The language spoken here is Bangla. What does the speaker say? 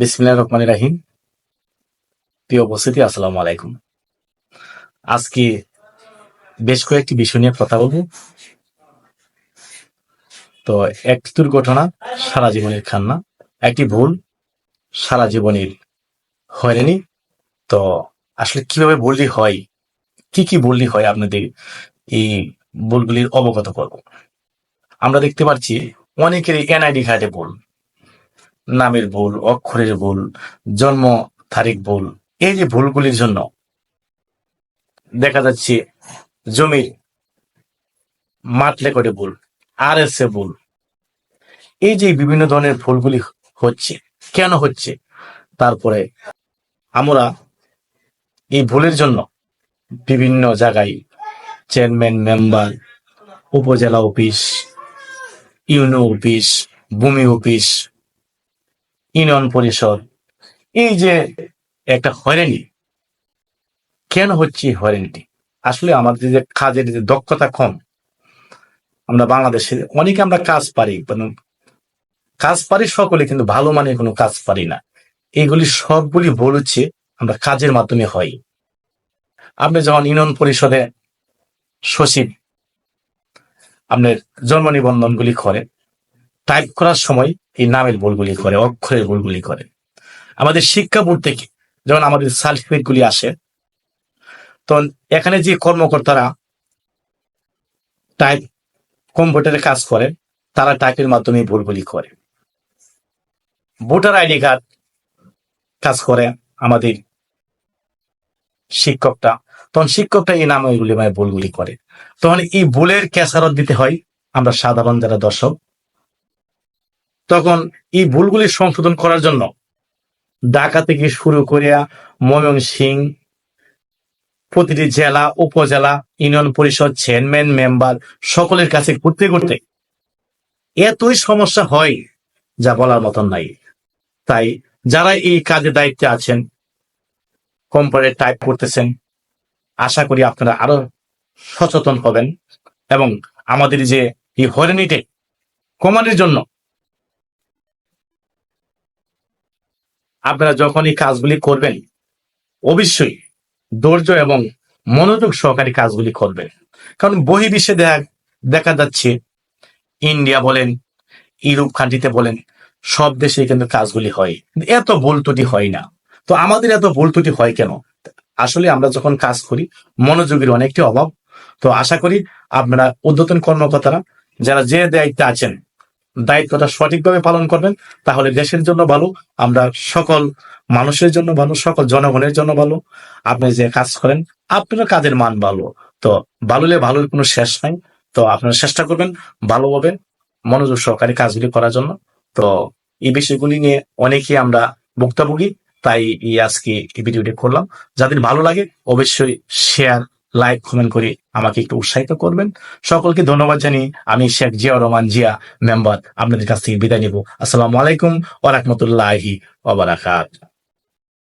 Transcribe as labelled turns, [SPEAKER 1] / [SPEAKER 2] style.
[SPEAKER 1] বিসমিল্লাহ রহমান রাহিম। প্রিয় উপস্থিতি, আসসালামু আলাইকুম। আজকে বেশ কয়েকটি বিষয় নিয়ে কথা বলব। তো একটি দুর্ঘটনা, সারা জীবনের খান্না একটি ভুল, সারা জীবনের হয়নি তো আসলে কীভাবে বললি হয়, কি কি বললি হয় আপনাদের এই ভুলগুলির অবগত করব। আমরা দেখতে পাচ্ছি, অনেকেরই এনআইডি কার্ডে ভুল। নামের ভুল, অক্ষরের ভুল, জন্ম তারিখ ভুল। এই যে ভুলগুলির জন্য দেখা যাচ্ছে জমির মাঠ রেকর্ডে ভুল আর এস এ ভুল। এই যে বিভিন্ন ধরনের ভুলগুলি হচ্ছে, কেন হচ্ছে? তারপরে আমরা এই ভুলের জন্য বিভিন্ন জায়গায় chairman, member, upazila office UNO office, ভূমি অফিস ইউনিয়ন পরিষদ। এই যে একটা হয়রানি, কেন হচ্ছে এই হয়রানিটি? আসলে আমাদের যে কাজের যে দক্ষতা কম, আমরা বাংলাদেশে অনেকে আমরা কাজ পারি মানে কাজ পারি সকলে, কিন্তু ভালো মানের কোনো কাজ পারি না। এইগুলি সবগুলি ভুল হচ্ছে, আমরা কাজের মাধ্যমে হয়। আপনি যখন ইউনিয়ন পরিষদে সচিব, আপনার জন্ম নিবন্ধনগুলি করেন টাইপ করার সময় এই নামের ভুলগুলি করে, অক্ষরের ভুলগুলি করে। আমাদের শিক্ষা বোর্ড থেকে যখন আমাদের সার্টিফিকেট গুলি আসে, তখন এখানে যে কর্মকর্তারা টাইপ কম্পিউটারে কাজ করে, তারা টাইপের মাধ্যমে ভুলগুলি করে। ভোটার আইডি কার্ড কাজ করে আমাদের শিক্ষকটা। তখন শিক্ষকটা এই নামে এগুলি মানে ভুলগুলি করে। তখন এই ভুলের ক্যাসারত দিতে হয় আমরা সাধারণ যারা দর্শক তখন এই ভুলগুলি সংশোধন করার জন্য ঢাকা থেকে শুরু করিয়া ময়মনসিং প্রতিটি জেলা, উপজেলা, ইউনিয়ন পরিষদ, চেয়ারম্যান, মেম্বার সকলের কাছে ঘুরতে ঘুরতে এতই সমস্যা হয় যা বলার মতন নাই। তাই যারা এই কাজে দায়িত্বে আছেন কম্পিউটারে টাইপ করতেছেন, আশা করি আপনারা আরও সচেতন হবেন এবং আমাদের যে এই হয়রানিতে কমানোর জন্য আপনারা যখন এই কাজগুলি করবেন, অবশ্যই ধৈর্য এবং মনোযোগ সহকারী কাজগুলি করবেন। কারণ বহি বিশ্বে দেখা যাচ্ছে, ইন্ডিয়া বলেন, ইউরোপ কান্ট্রিতে বলেন, সব দেশে কিন্তু কাজগুলি হয়। এত ভুল ত্রুটি হয় না। তো আমাদের এত ভুল ত্রুটি হয় কেন? আসলে আমরা যখন কাজ করি, মনোযোগের অনেকটি অভাব। তো আশা করি আপনারা উদ্যতন কর্মকর্তারা, যারা যে দায়িত্বে আছেন দায়িত্বটা সঠিকভাবে পালন করবেন, তাহলে দেশের জন্য ভালো, আমরা সকল মানুষের জন্য ভালো, সকল জনগণের জন্য ভালো। আপনি যে কাজ করেন আপনার কাজের মান ভালো। তো ভালোলে ভালোর কোনো শেষ নাই। তো আপনারা চেষ্টা করবেন ভালোভাবে মনোযোগ সহকারে কাজগুলি করার জন্য। তো এই বিষয়গুলি নিয়ে অনেকেই আমরা ভুক্তভোগী, তাই আজকে এই ভিডিওটি করলাম। যাদের ভালো লাগে, অবশ্যই শেয়ার লাইক কমেন্ট করে আমাকে একটু উৎসাহিত করবেন। সকলকে ধন্যবাদ জানিয়ে আমি শেখ জিয়া রহমান জিয়া মেম্বার আপনাদের কাছ থেকে বিদায় নিব। আসসালামু আলাইকুম ওরহমতুল্লাহি ওবারাকাত